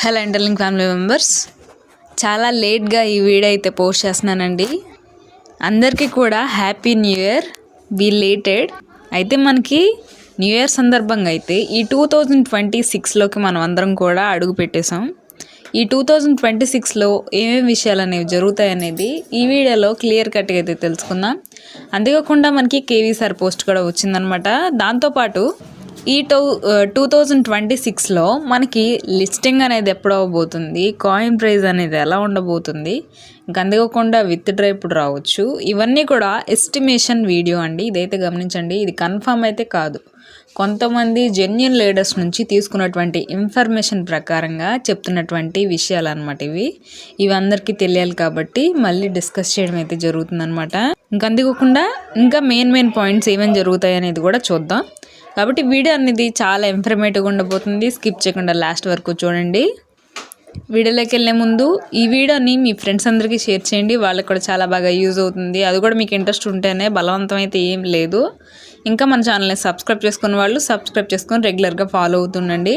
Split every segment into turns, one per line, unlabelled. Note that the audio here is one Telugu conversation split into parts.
హలో ఇంటర్లింక్ ఫ్యామిలీ మెంబర్స్ చాలా లేట్గా ఈ వీడియో అయితే పోస్ట్ చేస్తున్నానండి. అందరికీ కూడా happy new year belated అయితే మనకి న్యూ ఇయర్ సందర్భంగా అయితే ఈ టూ థౌజండ్ ట్వంటీ సిక్స్లోకి మనం అందరం కూడా అడుగు పెట్టేశాం. ఈ టూ థౌజండ్ ట్వంటీ సిక్స్లో ఏమేమి విషయాలు అనేవి జరుగుతాయి అనేది ఈ వీడియోలో క్లియర్ కట్గా అయితే తెలుసుకుందాం. అంతేకాకుండా మనకి కేవీసార్ పోస్ట్ కూడా వచ్చిందనమాట. దాంతోపాటు ఈ టూ టూ థౌజండ్ ట్వంటీ సిక్స్లో మనకి లిస్టింగ్ అనేది ఎప్పుడు అవ్వబోతుంది కాయిన్ ప్రైజ్ అనేది ఎలా ఉండబోతుంది? ఇంకా విత్ డ్రా ఇప్పుడు రావచ్చు. ఇవన్నీ కూడా ఎస్టిమేషన్ వీడియో అండి. ఇదైతే గమనించండి. ఇది కన్ఫర్మ్ అయితే కాదు. కొంతమంది జెన్యున్ లీడర్స్ నుంచి తీసుకున్నటువంటి ఇన్ఫర్మేషన్ ప్రకారంగా చెప్తున్నటువంటి విషయాలు అనమాట ఇవి. ఇవి అందరికీ తెలియాలి కాబట్టి మళ్ళీ డిస్కస్ చేయడం అయితే జరుగుతుందనమాట ఇంకా అంతేకాకుండా ఇంకా మెయిన్ మెయిన్ పాయింట్స్ ఏమేమి జరుగుతాయి అనేది కూడా చూద్దాం. కాబట్టి వీడియో అనేది చాలా ఇన్ఫర్మేటివ్గా ఉండబోతుంది. స్కిప్ చేయకుండా లాస్ట్ వరకు చూడండి. వీడియోలోకి వెళ్ళే ముందు ఈ వీడియోని మీ ఫ్రెండ్స్ అందరికీ షేర్ చేయండి. వాళ్ళకి కూడా చాలా బాగా యూజ్ అవుతుంది. అది కూడా మీకు ఇంట్రెస్ట్ ఉంటేనే బలవంతం అయితే ఏం లేదు. ఇంకా మన ఛానల్ని సబ్స్క్రైబ్ చేసుకున్న వాళ్ళు సబ్స్క్రైబ్ చేసుకొని రెగ్యులర్గా ఫాలో అవుతుండండి.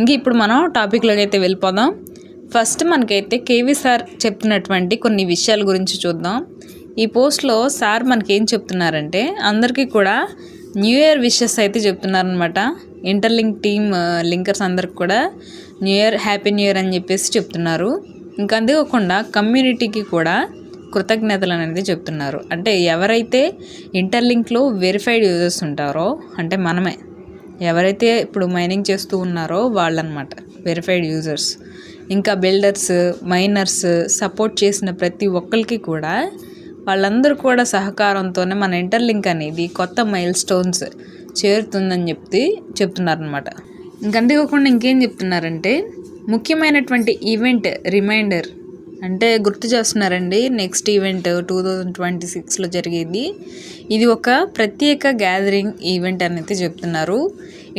ఇంకా ఇప్పుడు మనం టాపిక్లోకి అయితే వెళ్ళిపోదాం. ఫస్ట్ మనకైతే కేవీ సార్ చెప్తున్నటువంటి కొన్ని విషయాల గురించి చూద్దాం. ఈ పోస్ట్లో సార్ మనకి ఏం చెప్తున్నారంటే అందరికీ కూడా న్యూ ఇయర్ విషెస్ అయితే చెప్తున్నారనమాట ఇంటర్లింక్ టీమ్ లింకర్స్ అందరికి కూడా new year happy new year అని చెప్పేసి చెప్తున్నారు. ఇంకా అందుకోకుండా కమ్యూనిటీకి కూడా కృతజ్ఞతలు అనేది చెప్తున్నారు. అంటే ఎవరైతే ఇంటర్లింక్లో వెరిఫైడ్ యూజర్స్ ఉంటారో అంటే మనమే ఎవరైతే ఇప్పుడు మైనింగ్ చేస్తూ ఉన్నారో వాళ్ళనమాట వెరిఫైడ్ యూజర్స్ ఇంకా బిల్డర్స్ మైనర్స్ సపోర్ట్ చేసిన ప్రతి ఒక్కరికి కూడా వాళ్ళందరూ కూడా సహకారంతోనే మన ఇంటర్లింక్ అనేది కొత్త మైల్ స్టోన్స్ చేరుతుందని చెప్తే చెప్తున్నారనమాట ఇంకంతేకాకుండా ఇంకేం చెప్తున్నారంటే ముఖ్యమైనటువంటి ఈవెంట్ రిమైండర్ అంటే గుర్తు చేస్తున్నారండి next event two thousand twenty సిక్స్లో జరిగేది. ఇది ఒక ప్రత్యేక గ్యాదరింగ్ ఈవెంట్ అనేది చెప్తున్నారు.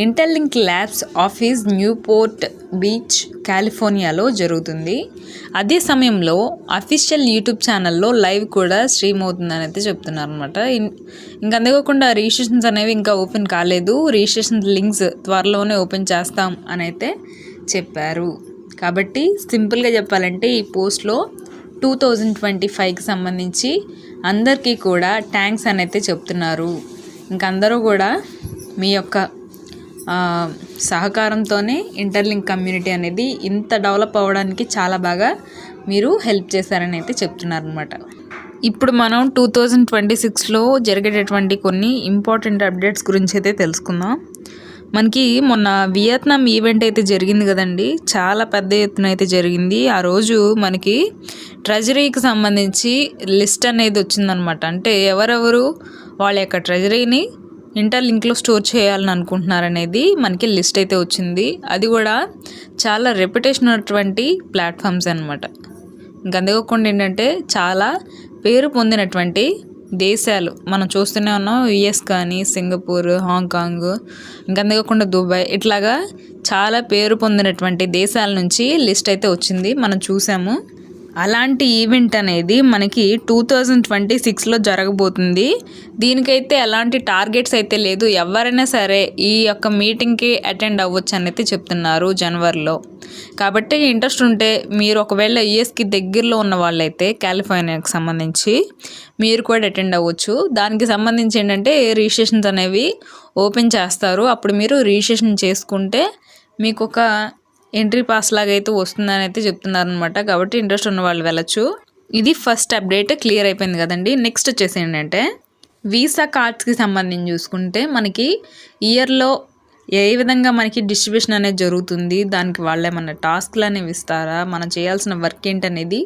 Interlink labs office Newport beach కాలిఫోర్నియాలో జరుగుతుంది. అదే సమయంలో అఫీషియల్ యూట్యూబ్ ఛానల్లో లైవ్ కూడా స్ట్రీమ్ అవుతుందని అయితే చెప్తున్నారు అనమాట ఇంకా అంతేకాకుండా రిజిస్ట్రేషన్స్ అనేవి ఇంకా ఓపెన్ కాలేదు. రిజిస్ట్రేషన్ లింక్స్ త్వరలోనే ఓపెన్ చేస్తాం అని అయితే చెప్పారు. కాబట్టి సింపుల్గా చెప్పాలంటే ఈ పోస్ట్లో టూ థౌజండ్ ట్వంటీ ఫైవ్కి సంబంధించి అందరికీ కూడా ట్యాంక్స్ అని అయితే చెప్తున్నారు. ఇంక అందరూ కూడా మీ యొక్క సహకారంతోనే ఇంటర్లింక్ కమ్యూనిటీ అనేది ఇంత డెవలప్ అవ్వడానికి చాలా బాగా మీరు హెల్ప్ చేశారని అయితే చెప్తున్నారనమాట ఇప్పుడు మనం టూ థౌజండ్ ట్వంటీ సిక్స్లో జరిగేటటువంటి కొన్ని ఇంపార్టెంట్ అప్డేట్స్ గురించి అయితే తెలుసుకుందాం. మనకి మొన్న వియత్నాం ఈవెంట్ అయితే జరిగింది కదండి. చాలా పెద్ద ఎత్తున అయితే జరిగింది. ఆ రోజు మనకి ట్రెజరీకి సంబంధించి లిస్ట్ అనేది వచ్చిందనమాట అంటే ఎవరెవరు వాళ్ళ యొక్క ట్రెజరీని ఇంటర్లింక్లో స్టోర్ చేయాలని అనుకుంటున్నారనేది మనకి లిస్ట్ అయితే వచ్చింది. అది కూడా చాలా రెప్యుటేషన్ ఉన్నటువంటి ప్లాట్ఫామ్స్ అనమాట గందగకుండా ఏంటంటే చాలా పేరు పొందినటువంటి దేశాలు మనం చూస్తూనే ఉన్నాం. యుఎస్ కానీ సింగపూర్ హాంకాంగ్ ఇంకా దుబాయ్ ఇట్లాగా చాలా పేరు పొందినటువంటి దేశాల నుంచి లిస్ట్ అయితే వచ్చింది. మనం చూసాము. అలాంటి ఈవెంట్ అనేది మనకి టూ థౌజండ్ ట్వంటీ సిక్స్లో జరగబోతుంది. దీనికైతే ఎలాంటి టార్గెట్స్ అయితే లేదు. ఎవరైనా సరే ఈ యొక్క మీటింగ్కి అటెండ్ అవ్వచ్చు అని అయితే చెప్తున్నారు జనవరిలో. కాబట్టి ఇంట్రెస్ట్ ఉంటే మీరు ఒకవేళ యుఎస్కి దగ్గరలో ఉన్న వాళ్ళైతే కాలిఫోర్నియాకి సంబంధించి మీరు కూడా అటెండ్ అవ్వచ్చు. దానికి సంబంధించి ఏంటంటే రిజిస్ట్రేషన్స్ అనేవి ఓపెన్ చేస్తారు. అప్పుడు మీరు రిజిస్ట్రేషన్ చేసుకుంటే మీకు ఒక ఎంట్రీ పాస్ లాగా అయితే వస్తుందని అయితే చెప్తున్నారు అనమాట కాబట్టి ఇంట్రెస్ట్ ఉన్న వాళ్ళు వెళ్ళొచ్చు. ఇది ఫస్ట్ అప్డేట్ క్లియర్ అయిపోయింది కదండి. నెక్స్ట్ వచ్చేసి ఏంటంటే వీసా కార్డ్స్కి సంబంధించి చూసుకుంటే మనకి ఇయర్లో ఏ విధంగా మనకి డిస్ట్రిబ్యూషన్ అనేది జరుగుతుంది దానికి వాళ్ళు ఏమన్నా టాస్క్లు అనేవి ఇస్తారా మనం చేయాల్సిన వర్క్ ఏంటనేది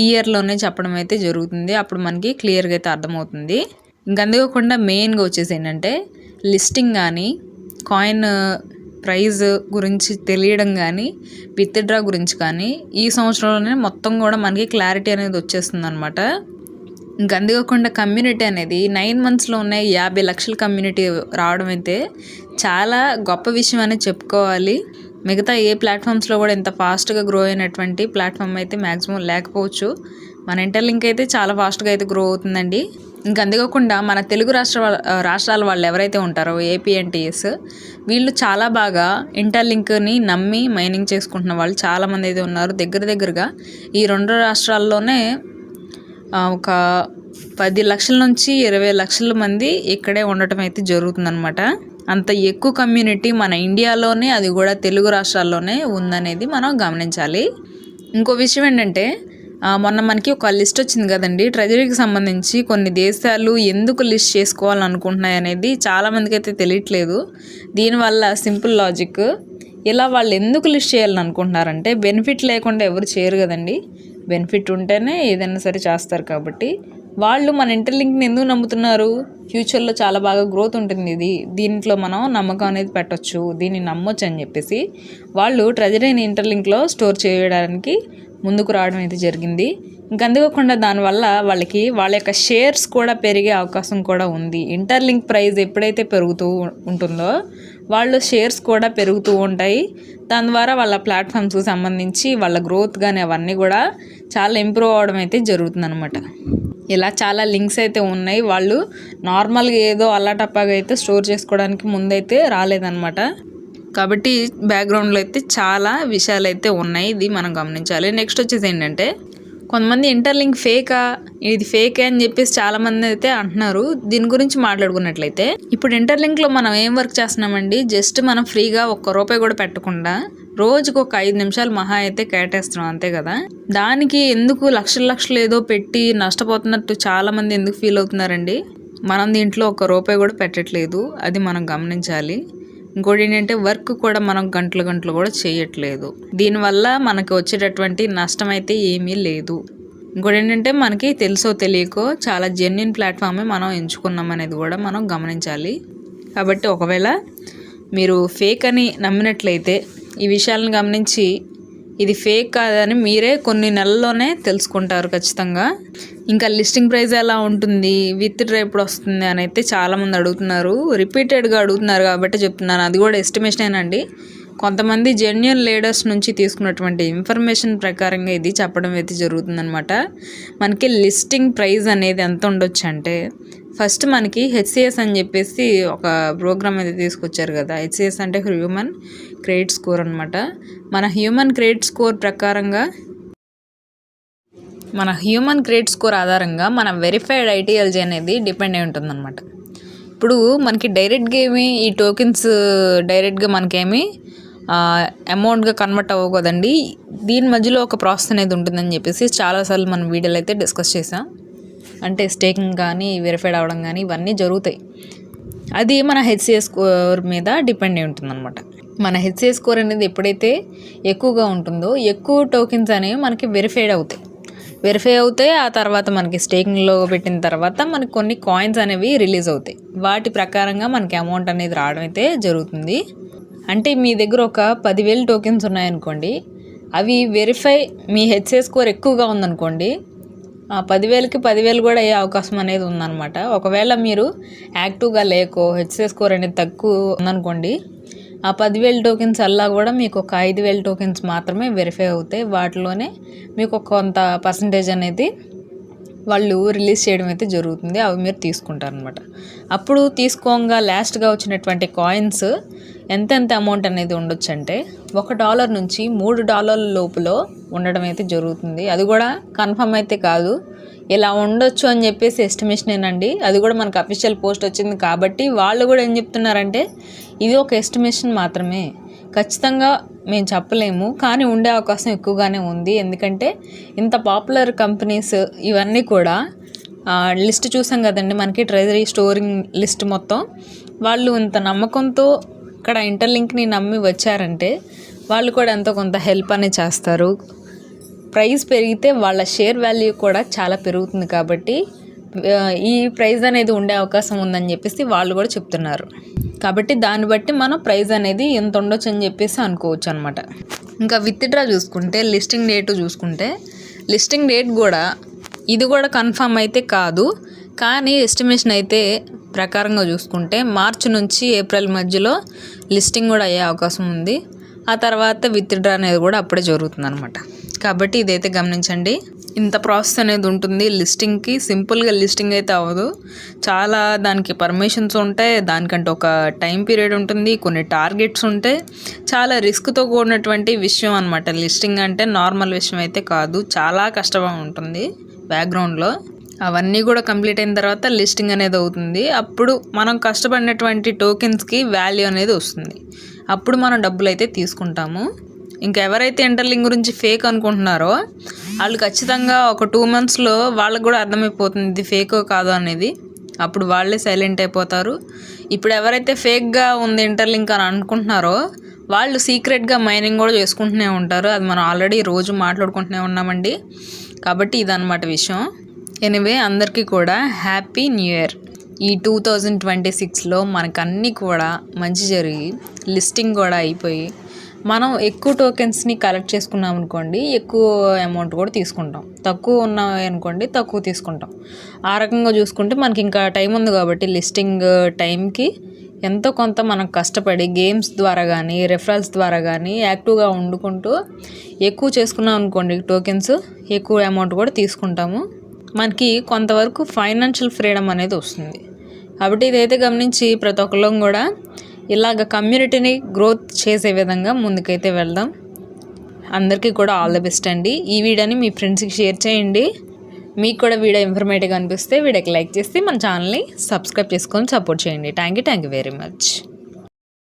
ఈ ఇయర్లోనే చెప్పడం అయితే జరుగుతుంది. అప్పుడు మనకి క్లియర్గా అయితే అర్థమవుతుంది. ఇంకా అందుకోకుండా మెయిన్గా వచ్చేసి ఏంటంటే లిస్టింగ్ కానీ కాయిన్ ప్రైజ్ గురించి తెలియడం కానీ విత్డ్రా గురించి కానీ ఈ సంవత్సరంలోనే మొత్తం కూడా మనకి క్లారిటీ అనేది వచ్చేస్తుంది అనమాట అందుకోకుండా కమ్యూనిటీ అనేది నైన్ మంత్స్లో ఉన్న యాభై లక్షల కమ్యూనిటీ రావడం అయితే చాలా గొప్ప విషయం అనేది చెప్పుకోవాలి. మిగతా ఏ ప్లాట్ఫామ్స్లో కూడా ఇంత ఫాస్ట్గా గ్రో అయినటువంటి ప్లాట్ఫామ్ అయితే మ్యాక్సిమం లేకపోవచ్చు. మన ఇంటర్లింక్ అయితే చాలా ఫాస్ట్గా అయితే గ్రో అవుతుందండి. ఇంకా అంతేకాకుండా మన తెలుగు రాష్ట్ర వాళ్ళ- రాష్ట్రాల వాళ్ళు ఎవరైతే ఉంటారో ఏపీఎన్టీఎస్ వీళ్ళు చాలా బాగా ఇంటర్లింక్ని నమ్మి మైనింగ్ చేసుకుంటున్న వాళ్ళు చాలామంది అయితే ఉన్నారు. దగ్గర దగ్గరగా ఈ రెండు రాష్ట్రాల్లోనే ఒక పది లక్షల నుంచి ఇరవై లక్షల మంది ఇక్కడే ఉండటం అయితే జరుగుతుందన్నమాట. అంత ఎక్కువ కమ్యూనిటీ మన ఇండియాలోనే అది కూడా తెలుగు రాష్ట్రాల్లోనే ఉందనేది మనం గమనించాలి. ఇంకో విషయం ఏంటంటే మొన్న మనకి ఒక లిస్ట్ వచ్చింది కదండి. ట్రెజరీకి సంబంధించి కొన్ని దేశాలు ఎందుకు లిస్ట్ చేసుకోవాలనుకుంటున్నాయి అనేది చాలామందికి అయితే తెలియట్లేదు. దీనివల్ల సింపుల్ లాజిక్. ఇలా వాళ్ళు ఎందుకు లిస్ట్ చేయాలని అనుకుంటున్నారంటే బెనిఫిట్ లేకుండా ఎవరు చేయరు కదండి. బెనిఫిట్ ఉంటేనే ఏదైనా సరే చేస్తారు కాబట్టి. వాళ్ళు మన ఇంటర్లింక్ని ఎందుకు నమ్ముతున్నారు? ఫ్యూచర్లో చాలా బాగా గ్రోత్ ఉంటుంది ఇది. దీంట్లో మనం నమ్మకం అనేది పెట్టొచ్చు. దీన్ని నమ్మొచ్చు అని చెప్పేసి వాళ్ళు ట్రెజరీని ఇంటర్లింక్లో స్టోర్ చేయడానికి ముందుకు రావడం అయితే జరిగింది. ఇంకందుకోకుండా దానివల్ల వాళ్ళకి వాళ్ళ యొక్క షేర్స్ కూడా పెరిగే అవకాశం కూడా ఉంది. ఇంటర్లింక్ ప్రైస్ ఎప్పుడైతే పెరుగుతూ ఉంటుందో వాళ్ళు షేర్స్ కూడా పెరుగుతూ ఉంటాయి. దాని ద్వారా వాళ్ళ ప్లాట్ఫామ్స్కి సంబంధించి వాళ్ళ గ్రోత్ కానీ అవన్నీ కూడా చాలా ఇంప్రూవ్ అవడం అయితే జరుగుతుంది ఇలా చాలా లింక్స్ అయితే ఉన్నాయి. వాళ్ళు నార్మల్గా ఏదో అల్లాటప్పాగా అయితే స్టోర్ చేసుకోవడానికి ముందైతే రాలేదన్నమాట. కాబట్టి బ్యాక్గ్రౌండ్లో అయితే చాలా విషయాలు అయితే ఉన్నాయి. ఇది మనం గమనించాలి. నెక్స్ట్ వచ్చేసి ఏంటంటే కొంతమంది ఇంటర్లింక్ ఫేకా ఇది ఫేకే అని చెప్పేసి చాలా మంది అయితే అంటున్నారు. దీని గురించి మాట్లాడుకున్నట్లయితే ఇప్పుడు ఇంటర్లింక్లో మనం ఏం వర్క్ చేస్తున్నామండి? జస్ట్ మనం ఫ్రీగా ఒక్క రూపాయి కూడా పెట్టకుండా రోజుకు ఒక ఐదు నిమిషాలు మహా అయితే కేటాయిస్తున్నాం అంతే కదా. దానికి ఎందుకు లక్షల లక్షలు ఏదో పెట్టి నష్టపోతున్నట్టు చాలా మంది ఎందుకు ఫీల్ అవుతున్నారండి? మనం దీంట్లో ఒక రూపాయి కూడా పెట్టట్లేదు. అది మనం గమనించాలి. ఇంకోటి ఏంటంటే వర్క్ కూడా మనం గంటలు గంటలు కూడా చేయట్లేదు. దీనివల్ల మనకి వచ్చేటటువంటి నష్టం అయితే ఏమీ లేదు. ఇంకోటి ఏంటంటే మనకి తెలుసో తెలియకో చాలా జెన్యున్ ప్లాట్ఫామే మనం ఎంచుకున్నాం అనేది కూడా మనం గమనించాలి. కాబట్టి ఒకవేళ మీరు ఫేక్ అని నమ్మినట్లయితే ఈ విషయాలను గమనించి ఇది ఫేక్ కాదని మీరే కొన్ని నెలల్లోనే తెలుసుకుంటారు ఖచ్చితంగా. ఇంకా లిస్టింగ్ ప్రైస్ ఎలా ఉంటుంది విత్ డ్రా ఎప్పుడు వస్తుంది అని అయితే చాలామంది అడుగుతున్నారు. రిపీటెడ్గా అడుగుతున్నారు కాబట్టి చెప్తున్నాను. అది కూడా ఎస్టిమేషనేనండి కొంతమంది జెన్యున్ లీడర్స్ నుంచి తీసుకున్నటువంటి ఇన్ఫర్మేషన్ ప్రకారంగా ఇది చెప్పడం అయితే జరుగుతుందనమాట మనకి లిస్టింగ్ ప్రైస్ అనేది ఎంత ఉండొచ్చు అంటే ఫస్ట్ మనకి హెచ్సిఎస్ అని చెప్పేసి ఒక ప్రోగ్రామ్ అయితే తీసుకొచ్చారు కదా. హెచ్సిఎస్ అంటే హ్యూమన్ క్రెడిట్ స్కోర్ అనమాట మన హ్యూమన్ క్రెడిట్ స్కోర్ ప్రకారంగా మన హ్యూమన్ క్రెడిట్ స్కోర్ ఆధారంగా మన వెరిఫైడ్ ఐటీఎల్జీ అనేది డిపెండ్ అయి ఉంటుందన్నమాట. ఇప్పుడు మనకి డైరెక్ట్గా ఏమి ఈ టోకెన్స్ డైరెక్ట్గా మనకేమి అమౌంట్గా కన్వర్ట్ అవ్వవు కదండి దీని మధ్యలో ఒక ప్రాసెస్ అనేది ఉంటుందని చెప్పేసి చాలాసార్లు మనం వీడియోలో అయితే డిస్కస్ చేసాం అంటే స్టేకింగ్ కానీ వెరిఫైడ్ అవ్వడం కానీ ఇవన్నీ జరుగుతాయి. అది మన హెచ్సిఎస్ స్కోర్ మీద డిపెండ్ అయి ఉంటుందన్నమాట. మన హెచ్సిఎస్ స్కోర్ అనేది ఎప్పుడైతే ఎక్కువగా ఉంటుందో ఎక్కువ టోకెన్స్ అనేవి మనకి వెరిఫైడ్ అవుతాయి. వెరిఫై అవుతాయి ఆ తర్వాత మనకి స్టేకింగ్లో పెట్టిన తర్వాత మనకి కొన్ని కాయిన్స్ అనేవి రిలీజ్ అవుతాయి. వాటి ప్రకారంగా మనకి అమౌంట్ అనేది రావడం అయితే జరుగుతుంది. అంటే మీ దగ్గర ఒక పదివేలు టోకెన్స్ ఉన్నాయనుకోండి అవి వెరిఫై మీ హెచ్సిఎస్ స్కోర్ ఎక్కువగా ఉందనుకోండి పదివేలకి పదివేలు కూడా అయ్యే అవకాశం అనేది ఉందన్నమాట. ఒకవేళ మీరు యాక్టివ్గా లేకో హెచ్సిఎస్ స్కోర్ అనేది తక్కువ ఉందనుకోండి ఆ పదివేల టోకెన్స్ అలా కూడా మీకు ఒక ఐదు వేల టోకెన్స్ మాత్రమే వెరిఫై అవుతాయి. వాటిలోనే మీకు ఒక కొంత పర్సంటేజ్ అనేది వాళ్ళు రిలీజ్ చేయడం అయితే జరుగుతుంది. అవి మీరు తీసుకుంటారనమాట అప్పుడు తీసుకోగా లాస్ట్గా వచ్చినటువంటి కాయిన్స్ ఎంతెంత అమౌంట్ అనేది ఉండొచ్చు అంటే ఒక డాలర్ నుంచి మూడు డాలర్ల లోపల ఉండడం అయితే జరుగుతుంది. అది కూడా కన్ఫర్మ్ అయితే కాదు. ఇలా ఉండొచ్చు అని చెప్పేసి ఎస్టిమేషనేనండి అది కూడా మనకు అఫీషియల్ పోస్ట్ వచ్చింది కాబట్టి వాళ్ళు కూడా ఏం చెప్తున్నారంటే ఇది ఒక ఎస్టిమేషన్ మాత్రమే. ఖచ్చితంగా మేము చెప్పలేము కానీ ఉండే అవకాశం ఎక్కువగానే ఉంది. ఎందుకంటే ఇంత పాపులర్ కంపెనీస్ ఇవన్నీ కూడా లిస్ట్ చూసాం కదండి మనకి ట్రెజరీ స్టోరింగ్ లిస్ట్ మొత్తం. వాళ్ళు ఇంత నమ్మకంతో ఇక్కడ ఇంటర్లింక్ని నమ్మి వచ్చారంటే వాళ్ళు కూడా ఎంతో కొంత హెల్ప్ అనేది చేస్తారు. ప్రైస్ పెరిగితే వాళ్ళ షేర్ వాల్యూ కూడా చాలా పెరుగుతుంది కాబట్టి ఈ ప్రైస్ అనేది ఉండే అవకాశం ఉందని చెప్పేసి వాళ్ళు కూడా చెప్తున్నారు. కాబట్టి దాన్ని బట్టి మనం ప్రైస్ అనేది ఎంత ఉండొచ్చు అని చెప్పేసి అనుకోవచ్చు అనమాట ఇంకా విత్డ్రా చూసుకుంటే లిస్టింగ్ డేట్ చూసుకుంటే లిస్టింగ్ డేట్ కూడా ఇది కూడా కన్ఫర్మ్ అయితే కాదు. కానీ ఎస్టిమేషన్ అయితే ప్రకారంగా చూసుకుంటే మార్చి నుంచి ఏప్రిల్ మధ్యలో లిస్టింగ్ కూడా అయ్యే అవకాశం ఉంది. ఆ తర్వాత విత్డ్రా అనేది కూడా అప్పుడే జరుగుతుంది అనమాట కాబట్టి ఇదైతే గమనించండి. ఇంత ప్రాసెస్ అనేది ఉంటుంది. లిస్టింగ్కి సింపుల్గా లిస్టింగ్ అయితే అవ్వదు. చాలా దానికి పర్మిషన్స్ ఉంటాయి. దానికంటే ఒక టైం పీరియడ్ ఉంటుంది. కొన్ని టార్గెట్స్ ఉంటాయి. చాలా రిస్క్తో కూడినటువంటి విషయం అనమాట లిస్టింగ్ అంటే నార్మల్ విషయం అయితే కాదు. చాలా కష్టంగా ఉంటుంది బ్యాక్గ్రౌండ్లో. అవన్నీ కూడా కంప్లీట్ అయిన తర్వాత లిస్టింగ్ అనేది అవుతుంది. అప్పుడు మనం కష్టపడినటువంటి టోకెన్స్కి వాల్యూ అనేది వస్తుంది. అప్పుడు మనం డబ్బులు అయితే తీసుకుంటాము. ఇంకా ఎవరైతే గురించి ఫేక్ అనుకుంటున్నారో వాళ్ళు ఖచ్చితంగా ఒక టూ మంత్స్లో వాళ్ళకు కూడా అర్థమైపోతుంది ఇది ఫేక్ కాదు అనేది. అప్పుడు వాళ్ళే సైలెంట్ అయిపోతారు. ఇప్పుడు ఎవరైతే ఫేక్గా ఉంది ఇంటర్లింక్ అని అనుకుంటున్నారో వాళ్ళు సీక్రెట్గా మైనింగ్ కూడా చేసుకుంటూనే ఉంటారు. అది మనం ఆల్రెడీ రోజు మాట్లాడుకుంటూనే ఉన్నామండి. కాబట్టి ఇదన్నమాట విషయం. ఎనివే అందరికీ కూడా హ్యాపీ న్యూ ఇయర్ ఈ టూ థౌజండ్ ట్వంటీ సిక్స్లో మనకన్నీ కూడా మంచి జరిగి లిస్టింగ్ కూడా అయిపోయి మనం ఎక్కువ టోకెన్స్ని కలెక్ట్ చేసుకున్నాం అనుకోండి ఎక్కువ అమౌంట్ కూడా తీసుకుంటాం. తక్కువ ఉన్నాయి అనుకోండి తక్కువ తీసుకుంటాం. ఆ రకంగా చూసుకుంటే మనకి ఇంకా టైం ఉంది కాబట్టి లిస్టింగ్ టైంకి ఎంతో కొంత మనం కష్టపడి గేమ్స్ ద్వారా కానీ రెఫరల్స్ ద్వారా కానీ యాక్టివ్గా వండుకుంటూ ఎక్కువ చేసుకున్నాం అనుకోండి టోకెన్స్ ఎక్కువ అమౌంట్ కూడా తీసుకుంటాము. మనకి కొంతవరకు ఫైనాన్షియల్ ఫ్రీడమ్ అనేది వస్తుంది. కాబట్టి ఇదైతే గమనించి ప్రతి ఒక్కళ్ళం కూడా ఇలాగ కమ్యూనిటీని గ్రోత్ చేసే విధంగా ముందుకైతే వెళ్దాం. అందరికీ కూడా ఆల్ ద బెస్ట్ అండి. ఈ వీడియోని మీ ఫ్రెండ్స్కి షేర్ చేయండి. మీకు కూడా వీడియో ఇన్ఫర్మేటివ్గా అనిపిస్తే వీడియోకి లైక్ చేసి మన ఛానల్ని సబ్స్క్రైబ్ చేసుకొని సపోర్ట్ చేయండి. Thank you thank you very much.